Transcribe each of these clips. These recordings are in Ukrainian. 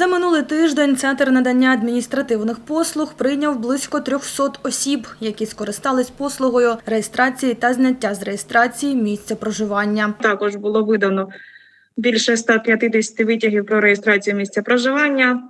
За минулий тиждень Центр надання адміністративних послуг прийняв близько 300 осіб, які скористались послугою реєстрації та зняття з реєстрації місця проживання. Також було видано більше 150 витягів про реєстрацію місця проживання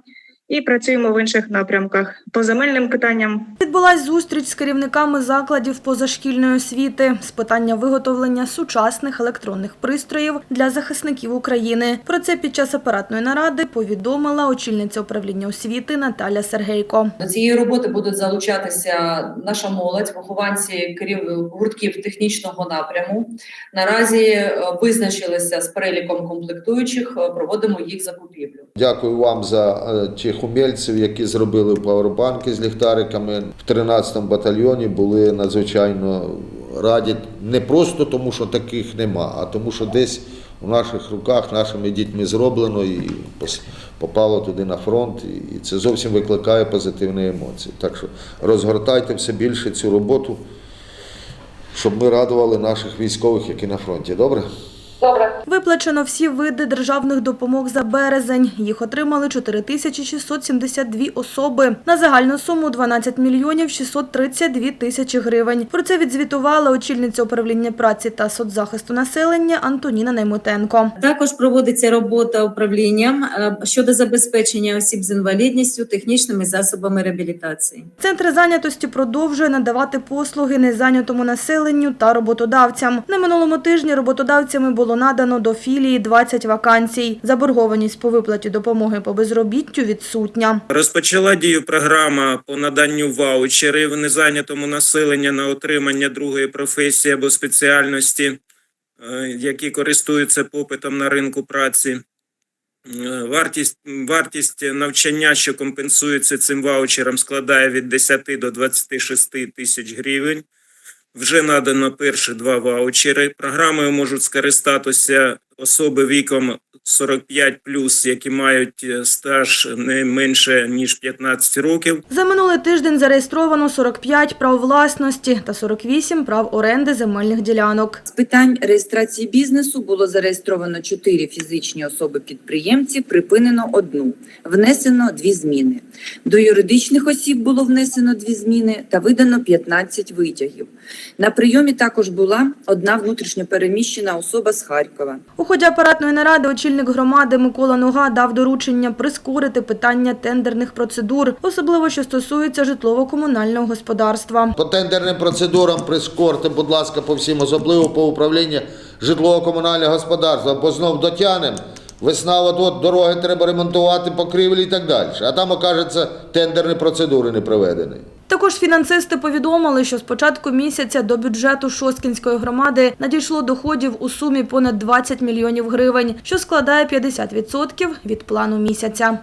і працюємо в інших напрямках по земельним питанням. Відбулась зустріч з керівниками закладів позашкільної освіти з питання виготовлення сучасних електронних пристроїв для захисників України. Про це під час апаратної наради повідомила очільниця управління освіти Наталя Сергейко. До цієї роботи будуть залучатися наша молодь, вихованці керів гуртків технічного напряму. Наразі е, визначилися з переліком комплектуючих, е, проводимо їх закупівлю. Дякую вам за е, тих умільців, які зробили павербанки з ліхтариками. В 13-му батальйоні були надзвичайно раді не просто тому, що таких нема, а тому, що десь у наших руках, нашими дітьми зроблено і попало туди на фронт, і це зовсім викликає позитивні емоції. Так що розгортайте все більше цю роботу, щоб ми радували наших військових, які на фронті. Добре? Виплачено всі види державних допомог за березень. Їх отримали 4672 особи на загальну суму 12 мільйонів 632 тисячі гривень. Про це відзвітувала очільниця управління праці та соцзахисту населення Антоніна Наймотенко. Також проводиться робота управлінням е, щодо забезпечення осіб з інвалідністю технічними засобами реабілітації. Центр зайнятості продовжує надавати послуги незайнятому населенню та роботодавцям. На минулому тижні роботодавцями було надано до філії 20 вакансій. Заборгованість по виплаті допомоги по безробіттю відсутня. Розпочала дію програма по наданню ваучерів незайнятому населенню на отримання другої професії або спеціальності, е, які користуються попитом на ринку праці. Е, Вартість, вартість навчання, що компенсується цим ваучером, складає від 10 до 26 тисяч гривень. Вже надано перші два ваучери. Програмою можуть скористатися особи віком 45+, плюс, які мають е, стаж не менше ніж 15 років. За минулий тиждень зареєстровано 45 прав власності та 48 прав оренди земельних ділянок. З питань реєстрації бізнесу було зареєстровано 4 фізичні особи-підприємці, припинено одну, внесено дві зміни. До юридичних осіб було внесено дві зміни та видано 15 витягів. На прийомі також була одна внутрішньопереміщена особа з Харкова. У ході апаратної наради очільник громади Микола Нога дав доручення прискорити питання тендерних процедур, особливо що стосується житлово-комунального господарства. По тендерним процедурам прискорте, будь ласка, по всім, особливо по управлінню житлово-комунального господарства, бо знов дотянемо. Весна, от, от дороги треба ремонтувати, покрівлі і так далі. А там, окажеться, тендерні процедури не проведені. Також фінансисти повідомили, що з початку місяця до бюджету Шосткінської громади надійшло доходів у сумі понад 20 мільйонів гривень, що складає 50% від плану місяця.